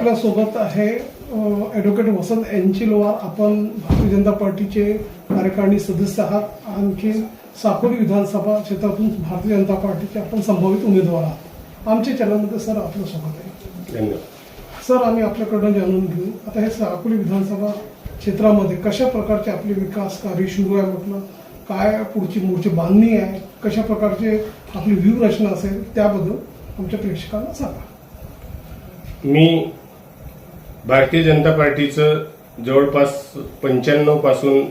आपल्यासोबत आहे ॲडव्होकेट वसंत एनचिलवार आपण भारतीय जनता पार्टीचे कार्यकारिणी सदस्य आहात. आणखी साकोली विधानसभा क्षेत्रातून भारतीय जनता पार्टीचे आपण संभावित उमेदवार आहात. आमच्या चॅनलमध्ये सर आपलं स्वागत आहे. धन्यवाद. सर आम्ही आपल्याकडनं जाणून घेऊ. आता हे साकोली विधानसभा क्षेत्रामध्ये कशा प्रकारचे आपले विकास कार्य सुरू आहे म्हटलं? काय पुढची मूळची बांधणी आहे? कशा प्रकारचे आपली व्यूहरचना असेल? त्याबद्दल आमच्या प्रेक्षकांना सांगा. मी भारतीय जनता पार्टीचं जवळपास पंच्याण्णवपासून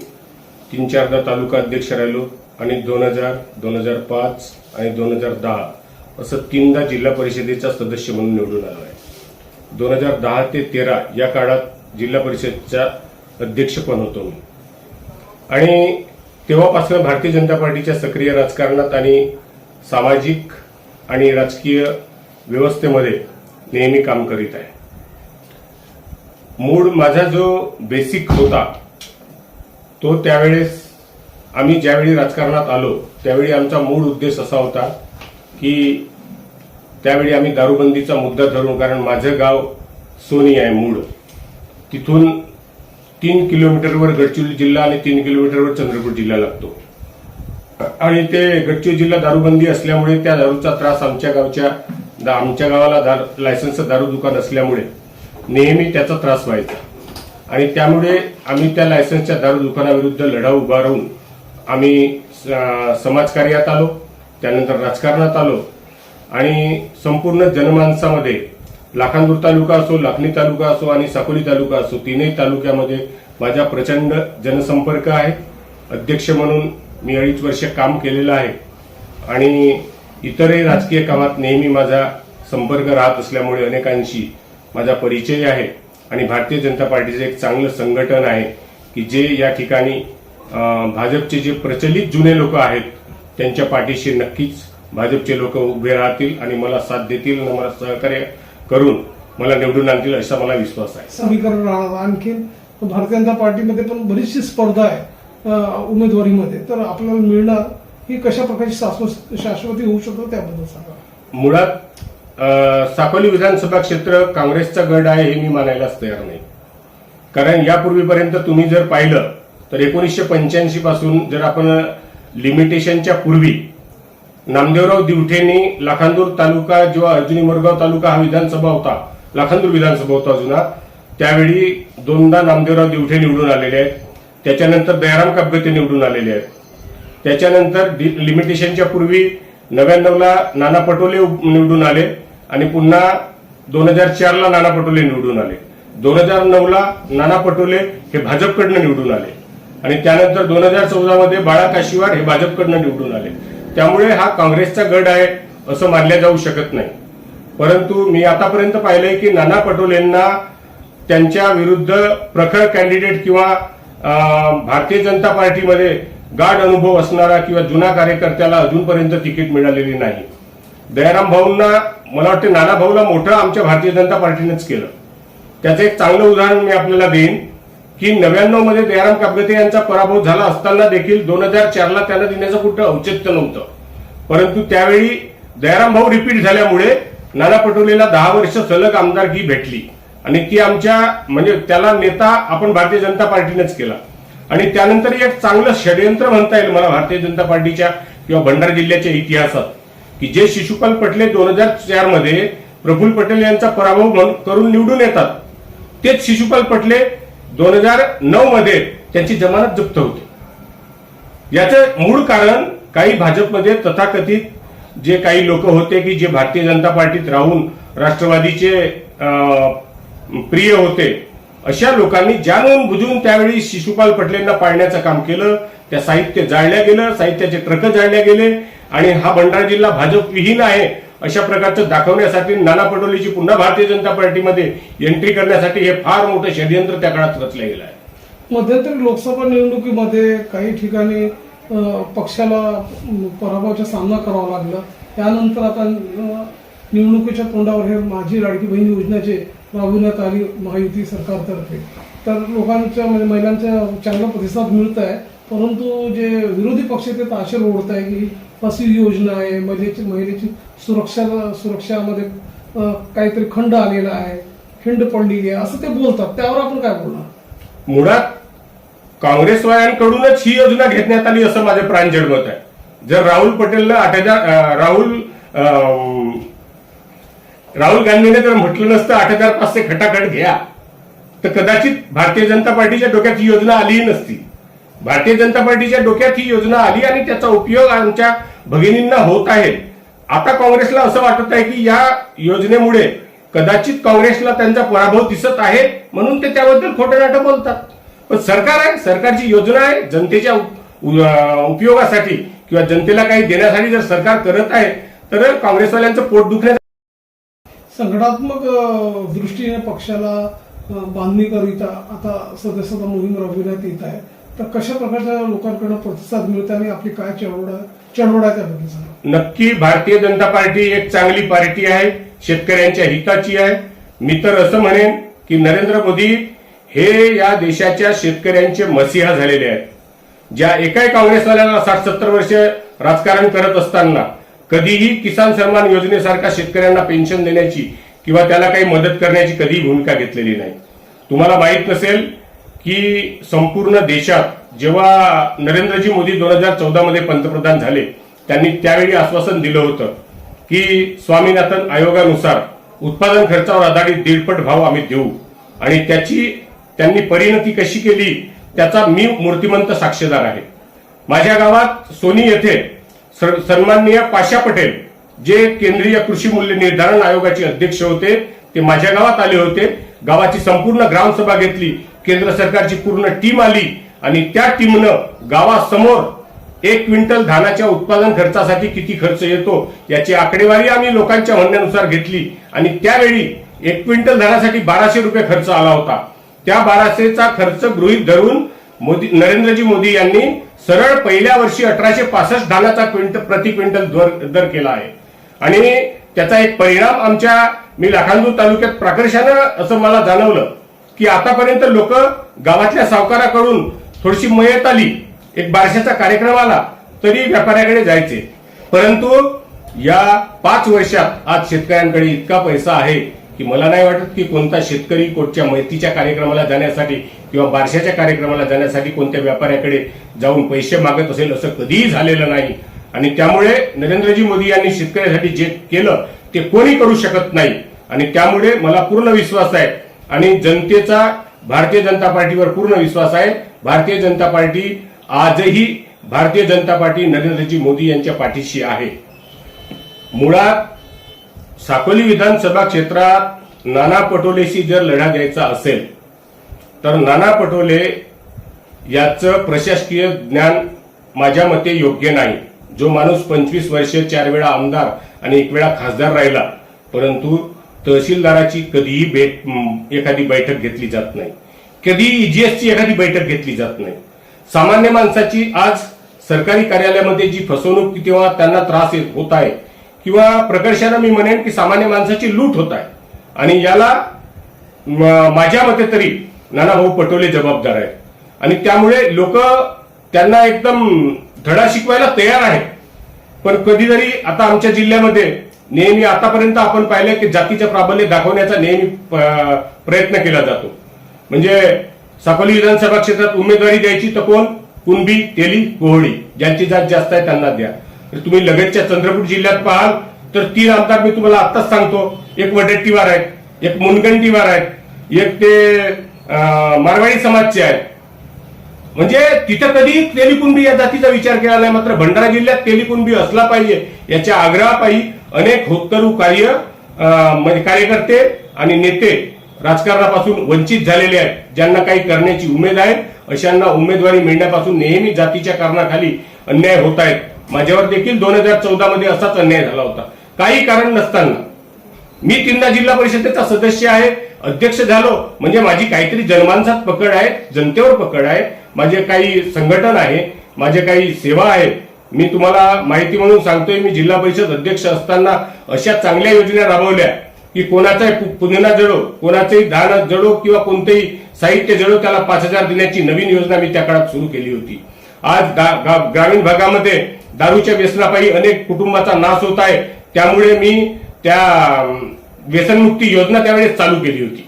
तीन चारदा तालुका अध्यक्ष राहिलो आणि दोन हजार दोन हजार पाच आणि दोन हजार दहा असं तीनदा जिल्हा परिषदेचा सदस्य म्हणून निवडून आलो आहे. दोन हजार दहा ते तेरा या काळात जिल्हा परिषदचा अध्यक्ष पण होतो मी. आणि तेव्हापासून भारतीय जनता पार्टीच्या सक्रिय राजकारणात आणि सामाजिक आणि राजकीय व्यवस्थेमध्ये नेहमी काम करीत आहे. मूळ माझा जो बेसिक होता तो त्यावेळेस आम्ही ज्यावेळी राजकारणात आलो त्यावेळी आमचा मूळ उद्देश असा होता की त्यावेळी आम्ही दारूबंदीचा मुद्दा धरून कारण माझं गाव सोनी आहे मूळ तिथून तीन किलोमीटरवर गडचिरोली जिल्हा आणि तीन किलोमीटरवर चंद्रपूर जिल्हा लागतो. आणि ते गडचिरोली जिल्हा दारूबंदी असल्यामुळे त्या दारूचा त्रास आमच्या गावच्या दा- आमच्या गावाला दार लायसन्सचं दारू दुकान असल्यामुळे नेहमी त्याचा त्रास व्हायचा. आणि त्यामुळे आम्ही त्या लायसन्सच्या दारू दुकानाविरुद्ध लढा उभा राहून आम्ही स- समाजकार्यात आलो त्यानंतर राजकारणात आलो आणि संपूर्ण जनमानसामध्ये लाखांदूर तालुका असो लाखणी तालुका असो आणि साकोली तालुका असो तीनही तालुक्यामध्ये माझा प्रचंड जनसंपर्क आहे. अध्यक्ष म्हणून मी अडीच वर्ष काम केलेलं आहे. आणि इतरही राजकीय कामात नेहमी माझा संपर्क राहत असल्यामुळे अनेकांशी माझा परिचय आहे आणि भारतीय जनता पार्टीचे एक चांगलं संघटन आहे की जे या ठिकाणी भाजपचे जे प्रचलित जुने लोक आहेत त्यांच्या पाठीशी नक्कीच भाजपचे लोक उभे राहतील आणि मला साथ देतील आणि मला सहकार्य करून मला निवडून आणतील असा मला विश्वास आहे. समीकरण राहणार आणखीन भारतीय जनता पार्टीमध्ये पण बरीचशी स्पर्धा आहे उमेदवारीमध्ये. तर आपल्याला मिळणार ही कशा प्रकारची शाश्वत होऊ शकतो त्याबद्दल सांगा. मुळात साकोली विधानसभा क्षेत्र काँग्रेसचा गड आहे हे मी मानायलाच तयार नाही. कारण यापूर्वीपर्यंत तुम्ही जर पाहिलं तर एकोणीसशे पंच्याऐंशी पासून जर आपण लिमिटेशनच्या पूर्वी नामदेवराव दिवठेंनी लाखांदूर तालुका जेव्हा अर्जुनी मोरगाव तालुका हा विधानसभा होता लाखांदूर विधानसभा होता जुना त्यावेळी दोनदा नामदेवराव दिवठे निवडून आलेले आहेत. त्याच्यानंतर दयाराम कापगते निवडून आलेले आहेत. त्याच्यानंतर लिमिटेशनच्या पूर्वी नव्याण्णवला नाना पटोले निवडून आले. आणि पुन्हा दोन हजार चारला नाना पटोले निवडून आले. दोन हजार नऊला नाना पटोले हे भाजपकडनं निवडून आले. आणि त्यानंतर दोन हजार चौदामध्ये बाळा काशीवार हे भाजपकडनं निवडून आले. त्यामुळे हा काँग्रेसचा गड आहे असं मानल्या जाऊ शकत नाही. परंतु मी आतापर्यंत पाहिलंय की नाना पटोलेंना त्यांच्या विरुद्ध प्रखर कॅन्डिडेट किंवा भारतीय जनता पार्टीमध्ये गाढ अनुभव असणारा किंवा जुना कार्यकर्त्याला अजूनपर्यंत तिकीट मिळालेली नाही. दयाराम भाऊंना मला वाटतं नाना भाऊला मोठं आमच्या भारतीय जनता पार्टीनंच केलं. त्याचं एक चांगलं उदाहरण मी आपल्याला देईन की नव्याण्णवमध्ये दयाराम कापगते यांचा पराभव झाला असताना देखील दोन हजार चारला त्यांना देण्याचं कुठं औचित्य नव्हतं. परंतु त्यावेळी दयाराम भाऊ रिपीट झाल्यामुळे नाना पटोलेला दहा वर्ष सलग आमदारकी भेटली. आणि ती आमच्या म्हणजे त्याला नेता आपण भारतीय जनता पार्टीनेच केला. आणि त्यानंतर एक चांगलं षडयंत्र म्हणता येईल मला भारतीय जनता पार्टीच्या किंवा भंडारा जिल्ह्याच्या इतिहासात. की जे शिशुपाल पटले दोन हजार चारमध्ये प्रफुल्ल पटेल यांचा पराभव करून निवडून येतात. तेच शिशुपाल पटले दोन हजार नऊ मध्ये त्यांची जमानत जप्त होते. याचं मूळ कारण काही भाजपमध्ये तथाकथित जे काही लोक होते की जे भारतीय जनता पार्टीत राहून राष्ट्रवादीचे अं, प्रिय होते अशा लोकांनी जाणून बुजून त्यावेळी शिशुपाल पटलेंना पाळण्याचं काम केलं त्या साहित्य जाळल्या गेलं साहित्याचे ट्रक जाळल्या गेले आणि हा भंडारा जिल्हा भाजप विहीन आहे अशा प्रकारचं दाखवण्यासाठी नाना पटोलेची पुन्हा भारतीय जनता पार्टीमध्ये एंट्री करण्यासाठी हे फार मोठं षडयंत्र त्या काळात रचलं गेलं आहे. मध्यंतरी लोकसभा निवडणुकीमध्ये काही ठिकाणी पक्षाला पराभवाचा सामना करावा लागला. त्यानंतर आता निवडणुकीच्या तोंडावर हे माझी लाडकी बहीण योजनेचे राबविण्यात आली महायुती सरकारतर्फे. तर लोकांच्या म्हणजे महिलांचा चांगला प्रतिसाद मिळत आहे परंतु जे विरोधी पक्ष आहेत ते ताशेर ओढत आहे की अशी योजना आहे महिलेची महिलेची सुरक्षा सुरक्षामध्ये काहीतरी खंड आलेला आहे खिंड पडलेली आहे असं ते बोलतात. त्यावर आपण काय बोलणार? मुळात काँग्रेसवाल्यांकडूनच ही योजना घेण्यात आली असं माझे प्रांजळ मत आहे. जर राहुल पटेलला आठ हजार राहुल अं, राहुल गांधीने जर म्हटलं नसतं आठ हजार पाचशे खटाखट घ्या तर कदाचित भारतीय जनता पार्टीच्या डोक्यात ही योजना आलीही नसती. भारतीय जनता पार्टीच्या डोक्यात ही योजना आली आणि त्याचा उपयोग आमच्या भगिनींना होत आहे. आता काँग्रेसला असं वाटत आहे की या योजनेमुळे कदाचित काँग्रेसला त्यांचा पराभव दिसत आहे म्हणून ते त्याबद्दल खोटं नाटक बोलतात. पण सरकार आहे सरकारची योजना आहे जनतेच्या उपयोगासाठी किंवा जनतेला काही देण्यासाठी जर सरकार करत आहे तर काँग्रेसवाल्यांचं पोट दुखण्या संघटनात्मक दृष्टीने पक्षाला बांधणी बांधणीकरिता आता सदस्यता मोहीम राबविण्यात येत आहे. तर कशा प्रकारच्या लोकांकडून प्रतिसाद मिळतो आणि आपली काय चळवळ आहे चळवळ आहे त्याबद्दल सांगा. नक्की भारतीय जनता पार्टी एक चांगली पार्टी आहे शेतकऱ्यांच्या हिताची आहे. मी तर असं म्हणेन की नरेंद्र मोदी हे या देशाच्या शेतकऱ्यांचे मसिहा झालेले आहेत. ज्या एकाही काँग्रेसवाल्याला साठ सत्तर वर्ष राजकारण करत असताना कधीही किसान सन्मान योजनेसारखा शेतकऱ्यांना पेन्शन देण्याची किंवा त्याला काही मदत करण्याची कधीही भूमिका घेतलेली नाही. तुम्हाला माहीत नसेल की संपूर्ण देशात जेव्हा नरेंद्रजी मोदी दोन हजार चौदामध्ये पंतप्रधान झाले त्यांनी त्यावेळी आश्वासन दिलं होतं की स्वामीनाथन आयोगानुसार उत्पादन खर्चावर आधारित दीडपट भाव आम्ही देऊ. आणि त्याची त्यांनी परिणती कशी केली त्याचा मी मूर्तिमंत साक्षीदार आहे. माझ्या गावात सोनी येथे सन्माननीय पाशा पटेल जे केंद्रीय कृषी मूल्य निर्धारण आयोगाचे अध्यक्ष होते ते माझ्या गावात आले होते गावाची संपूर्ण ग्रामसभा घेतली केंद्र सरकारची पूर्ण टीम आली आणि त्या टीमनं गावासमोर एक क्विंटल धानाच्या उत्पादन खर्चासाठी किती खर्च येतो याची आकडेवारी आम्ही लोकांच्या म्हणण्यानुसार घेतली. आणि त्यावेळी एक क्विंटल धानासाठी बाराशे रुपये खर्च आला होता. त्या बाराशेचा खर्च गृहीत धरून मोदी नरेंद्रजी मोदी यांनी सरळ पहिल्या वर्षी अठराशे पासष्ट धानाचा क्विंटल प्रति क्विंटल दर दर केला आहे. आणि त्याचा एक परिणाम आमच्या मी लाखांदूर तालुक्यात प्राकर्षानं असं मला जाणवलं. की आतापर्यंत लोक गावातल्या सावकाराकडून थोडीशी मयत आली. एक बारशाचा कार्यक्रम आला तरी व्यापाऱ्याकडे जायचे. परंतु या पाच वर्षात आज शेतकऱ्यांकडे इतका पैसा आहे की मला नाही वाटत की कोणता शेतकरी कोणत्या मैतीच्या कार्यक्रमाला जाण्यासाठी किंवा बारशाच्या कार्यक्रमाला जाण्यासाठी कोणत्या व्यापाऱ्याकडे जाऊन पैसे मागत असेल असं कधीही झालेलं नाही. आणि त्यामुळे नरेंद्रजी मोदी यांनी शेतकऱ्यासाठी जे केलं ते कोणी करू शकत नाही. आणि त्यामुळे मला पूर्ण विश्वास आहे आणि जनतेचा भारतीय जनता पार्टीवर पूर्ण विश्वास आहे. भारतीय जनता पार्टी आजही भारतीय जनता पार्टी नरेंद्रजी मोदी यांच्या पाठीशी आहे. मुळात साकोली विधानसभा क्षेत्रात नाना पटोलेशी जर लढा द्यायचा असेल तर नाना पटोले याचं प्रशासकीय ज्ञान माझ्या मते योग्य नाही. जो माणूस पंचवीस वर्ष चार वेळा आमदार आणि एक वेळा खासदार राहिला परंतु तहसीलदाराची कधीही भेट एखादी बैठक घेतली जात नाही. कधीही ईजीएसची एखादी बैठक घेतली जात नाही. सामान्य माणसाची आज सरकारी कार्यालयामध्ये जी फसवणूक किंवा त्यांना त्रास येत होत आहे किंवा प्रकर्षानं मी म्हणेन की सामान्य माणसाची लूट होत आहे. आणि याला म- माझ्या मते तरी नानाभाऊ पटोले जबाबदार आहेत. आणि त्यामुळे लोक त्यांना एकदम धडा शिकवायला तयार आहेत. पण कधीतरी आता आमच्या जिल्ह्यामध्ये नेहमी आतापर्यंत आपण पाहिलं की जातीचे प्राबल्य दाखवण्याचा नेहमी प्रयत्न केला जातो. म्हणजे साकोली विधानसभा क्षेत्रात उमेदवारी द्यायची तर कोण? कुणबी तेली कोहळी. ज्यांची जात जास्त आहे त्यांना द्या. तर तुम्ही लगेचच्या चंद्रपूर जिल्ह्यात पाहाल तर तीन आमदार मी तुम्हाला आत्ताच सांगतो. एक वडेट्टीवार आहेत एक मुनगंटीवार आहेत एक ते मारवाडी समाजचे आहेत. म्हणजे तिथं कधी तेलिकुंबी या जातीचा विचार केला नाही मात्र भंडारा जिल्ह्यात तेलिकुंबी असला पाहिजे याच्या आग्रहापायी अनेक होतकरू कार्य म्हणजे कार्यकर्ते आणि नेते राजकारणापासून वंचित झालेले आहेत. ज्यांना काही करण्याची उमेद आहे अशांना उमेदवारी मिळण्यापासून नेहमी जातीच्या कारणाखाली अन्याय होत आहेत. माझ्यावर देखील दोन हजार चौदा मध्ये असाच अन्याय झाला होता. काही कारण नसताना मी तीनदा जिल्हा परिषदेचा सदस्य आहे अध्यक्ष झालो. म्हणजे माझी काहीतरी जनमानसात पकड आहे जनतेवर पकड आहे. माझे काही संघटन आहे माझे काही सेवा आहे मी तुम्हाला माहिती म्हणून सांगतोय मी जिल्हा परिषद अध्यक्ष असताना अशा चांगल्या योजना राबवल्या की कोणाचाही पुनना जडो कोणाचंही दान जडो किंवा कोणतेही साहित्य जडो त्याला पाच हजार देण्याची नवीन योजना मी त्या काळात सुरू केली होती. आज ग्रामीण भागामध्ये दारूच्या व्यसनापायी अनेक कुटुंबाचा नाश होत आहे. त्यामुळे मी त्या व्यसनमुक्ती योजना त्यावेळेस चालू केली होती.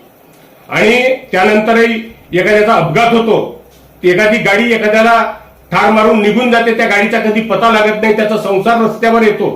आणि त्यानंतरही एखाद्याचा अपघात होतो एखादी गाडी एखाद्याला ठार मारून निघून जाते त्या गाडीचा कधी पता लागत नाही त्याचा संसार रस्त्यावर येतो.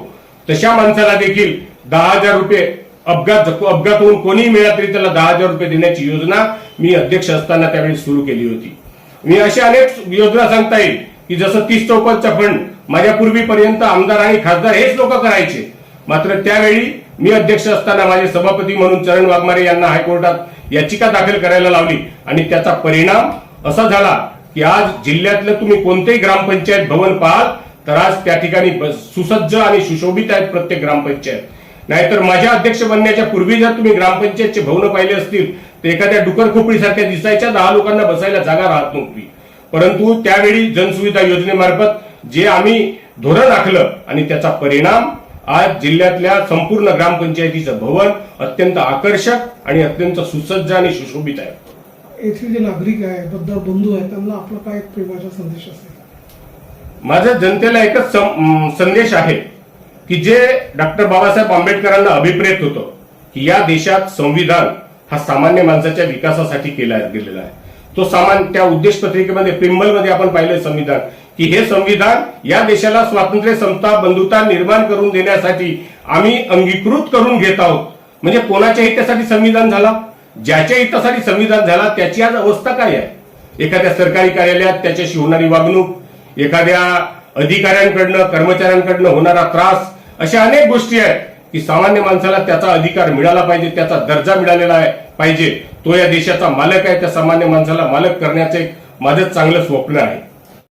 तशा माणसाला देखील दहा हजार रुपये अपघात अपघात होऊन कोणीही मिळत तरी त्याला दहा हजार रुपये देण्याची योजना मी अध्यक्ष असताना त्यावेळी सुरू केली होती. मी अशा अनेक योजना सांगता येईल की जसं तीस चौपदचा फंड माझ्या पूर्वीपर्यंत आमदार आणि खासदार हेच लोक करायचे. मात्र त्यावेळी मी अध्यक्ष असताना माझे सभापती म्हणून चरण वाघमारे यांना हायकोर्टात याचिका दाखल करायला लावली आणि त्याचा परिणाम असा झाला की आज जिल्ह्यातलं तुम्ही कोणतेही ग्रामपंचायत भवन पाहाल तर आज त्या ठिकाणी सुसज्ज आणि सुशोभित आहेत प्रत्येक ग्रामपंचायत. नाहीतर माझ्या अध्यक्ष बनण्याच्या पूर्वी जर तुम्ही ग्रामपंचायतचे भवन पाहिले असतील तर एखाद्या डुकर खोपडीसारख्या दिसायच्या दहा लोकांना बसायला जागा राहत नव्हती. परंतु त्यावेळी जनसुविधा योजनेमार्फत जे आम्ही धोरण आखलं आणि त्याचा परिणाम आज जिल्ह्यातल्या संपूर्ण ग्रामपंचायतीचं भवन अत्यंत आकर्षक आणि अत्यंत सुसज्ज आणि सुशोभित आहे. येथील जे नागरिक आहे बद्दल बंधू आहेत त्यांना आपला काय एक प्रेमाचा संदेश असेल? माझा जनतेला एकच संदेश आहे की जे डॉक्टर बाबासाहेब आंबेडकरांना अभिप्रेत होतं की या देशात संविधान हा सामान्य माणसाच्या विकासासाठी केला गेलेला आहे. तो सामान त्या उद्देश पत्रिकेमध्ये प्रिम्बलमध्ये आपण पाहिलं संविधान की हे संविधान या देशाला स्वातंत्र्य समता बंधुता निर्माण करून देण्यासाठी आम्ही अंगीकृत करून घेत आहोत. म्हणजे कोणाच्या हितासाठी संविधान झाला? ज्याच्या हितासाठी संविधान झाला त्याची आज अवस्था काय आहे? एखाद्या सरकारी कार्यालयात त्याच्याशी होणारी वागणूक एखाद्या अधिकाऱ्यांकडनं कर्मचाऱ्यांकडनं होणारा त्रास अशा अनेक गोष्टी आहेत की सामान्य माणसाला त्याचा अधिकार मिळाला पाहिजे त्याचा दर्जा मिळालेला आहे पाहिजे. तो या देशाचा मालक आहे त्या सामान्य माणसाला मालक करण्याचं एक माझं चांगलं स्वप्न आहे.